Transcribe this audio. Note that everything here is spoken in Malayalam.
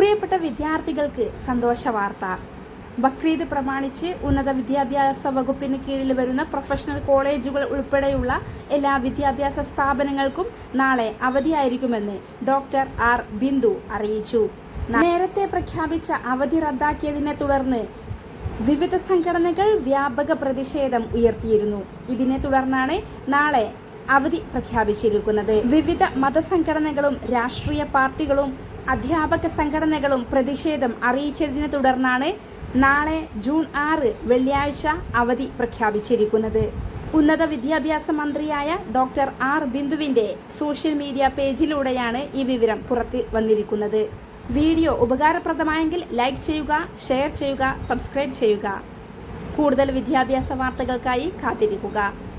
പ്രിയപ്പെട്ട വിദ്യാർത്ഥികൾക്ക് സന്തോഷ വാർത്ത. ബക്രീദ് പ്രമാണിച്ച് ഉന്നത വിദ്യാഭ്യാസ വകുപ്പിന് കീഴിൽ വരുന്ന പ്രൊഫഷണൽ കോളേജുകൾ ഉൾപ്പെടെയുള്ള എല്ലാ വിദ്യാഭ്യാസ സ്ഥാപനങ്ങൾക്കും നാളെ അവധിയായിരിക്കുമെന്ന് ഡോക്ടർ ആർ ബിന്ദു അറിയിച്ചു. നേരത്തെ പ്രഖ്യാപിച്ച അവധി റദ്ദാക്കിയതിനെ തുടർന്ന് വിവിധ സംഘടനകൾ വ്യാപക പ്രതിഷേധം ഉയർത്തിയിരുന്നു. ഇതിനെ തുടർന്നാണ് നാളെ അവധി പ്രഖ്യാപിച്ചിരിക്കുന്നത്. വിവിധ മതസംഘടനകളും രാഷ്ട്രീയ പാർട്ടികളും അധ്യാപക സംഘടനകളും പ്രതിഷേധം അറിയിച്ചതിനെ തുടർന്നാണ് നാളെ ജൂൺ ആറ് വെള്ളിയാഴ്ച അവധി പ്രഖ്യാപിച്ചിരിക്കുന്നത്. ഉന്നത വിദ്യാഭ്യാസ മന്ത്രിയായ ഡോക്ടർ ആർ ബിന്ദുവിന്റെ സോഷ്യൽ മീഡിയ പേജിലൂടെയാണ് ഈ വിവരം പുറത്ത് വന്നിരിക്കുന്നത്. വീഡിയോ ഉപകാരപ്രദമായെങ്കിൽ ലൈക്ക് ചെയ്യുക ഷെയർ ചെയ്യുക സബ്സ്ക്രൈബ് ചെയ്യുക. കൂടുതൽ വിദ്യാഭ്യാസ വാർത്തകൾക്കായി കാത്തിരിക്കുക.